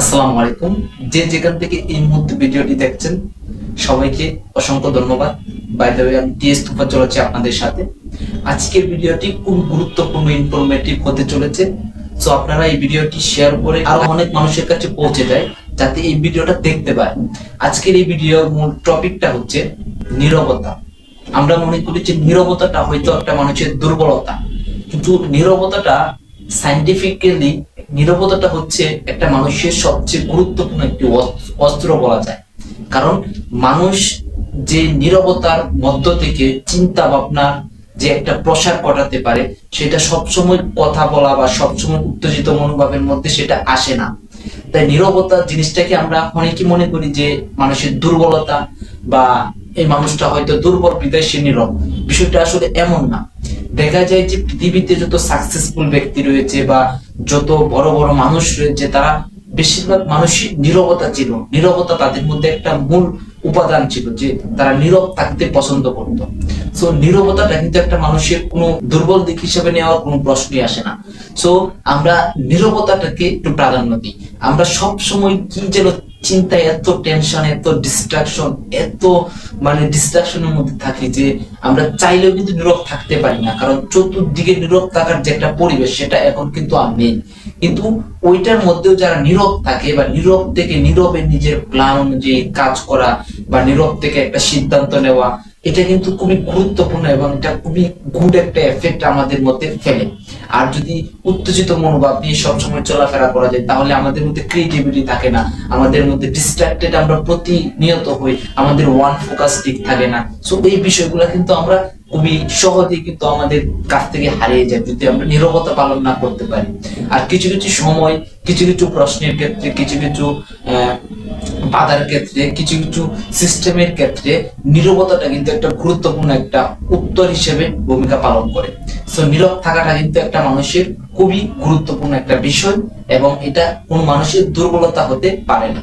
আসসালামু আলাইকুম। যে যেখান থেকে এই মুহূর্তে ভিডিওটি দেখছেন, সবাইকে অসংখ্য ধন্যবাদ। বাই দ্য ওয়ে আমি টিএস তুফা চলেছে আপনাদের সাথে। আজকের ভিডিওটি খুব গুরুত্বপূর্ণ ইনফরমেটিভ হতে চলেছে। সো আপনারা এই ভিডিওটি শেয়ার করে আরও অনেক মানুষের কাছে পৌঁছে যায়, যাতে এই ভিডিওটা দেখতে পায়। আজকের এই ভিডিওর মূল টপিকটা হচ্ছে নীরবতা। আমরা মনে করি যে নীরবতাটা হয়তো একটা মানুষের দুর্বলতা। কিন্তু নীরবতাটা সাইন্টিফিক্যালি নীরবতাটা হচ্ছে একটা মানুষের সবচেয়ে গুরুত্বপূর্ণ একটি অস- অস্ত্র বলা যায়। কারণ মানুষ যে নীরবতার মধ্য থেকে চিন্তা ভাবনার যে একটা প্রসার ঘটাতে পারে, সেটা সবসময় কথা বলা বা সবসময় উত্তেজিত মনোভাবের মধ্যে সেটা আসে না। তাই নীরবতা জিনিসটাকে আমরা অনেকে মনে করি যে মানুষের দুর্বলতা বা এই মানুষটা হয়তো দুর্বল বিদায় সে নীরব। বিষয়টা আসলে এমন না। দেখা যায় যে পৃথিবীতে যত সাকসেসফুল ব্যক্তি রয়েছে বা যত বড় বড় মানুষ রয়েছে, তারা বেশিরভাগ মানুষই নীরবতা ছিল। নীরবতা তাদের মধ্যে একটা মূল উপাদান ছিল যে তারা নীরব থাকতে পছন্দ করত। সো নীরবতাটা কিন্তু একটা মানুষের কোনো দুর্বল দিক হিসেবে নেওয়ার কোনো প্রশ্নই আসে না। সো আমরা নীরবতাটাকে একটু প্রাধান্য দিই। আমরা সব সময় কি যেন চিন্তায় এত টেনশন এত ডিস্ট্রাকশন এত মানে ডিস্ট্রাকশনের মধ্যে থাকি যে আমরা চাইলেও কিন্তু নীরব থাকতে পারি না। কারণ চতুর্দিকে নীরব থাকার যে একটা পরিবেশ, সেটা এখন কিন্তু আর নেই। কিন্তু ওইটার মধ্যেও যারা নীরব থাকে বা নীরব থেকে নীরবে নিজের প্ল্যান অনুযায়ী কাজ করা বা নীরব থেকে একটা সিদ্ধান্ত নেওয়া, এটা কিন্তু খুবই গুরুত্বপূর্ণ এবং এটা খুবই গুড একটা এফেক্ট আমাদের মধ্যে ফেলে। আর যদি উত্তেজিত মনোভাব নিয়ে সবসময় চলাফেরা করা যায়, তাহলে আমাদের মধ্যে ক্রিয়েটিভিটি থাকে না। আমাদের মধ্যে ডিস্ট্রাক্টেড আমরা প্রতিনিয়ত হই, আমাদের ওয়ান ফোকাস ঠিক থাকে না। সো এই বিষয়গুলো কিন্তু আমরা খুবই সহজেই কিন্তু আমাদের কাছ থেকে হারিয়ে যায়, যদি আমরা নীরবতা পালন না করতে পারি। আর কিছু কিছু সময়, কিছু কিছু প্রশ্নের ক্ষেত্রে, কিছু কিছু বাধার ক্ষেত্রে, কিছু কিছু সিস্টেমের ক্ষেত্রে নীরবতাটা কিন্তু একটা গুরুত্বপূর্ণ একটা উত্তর হিসেবে ভূমিকা পালন করে। সো নীরব থাকাটা কিন্তু একটা মানুষের খুবই গুরুত্বপূর্ণ একটা বিষয় এবং এটা কোনো মানুষের দুর্বলতা হতে পারে না।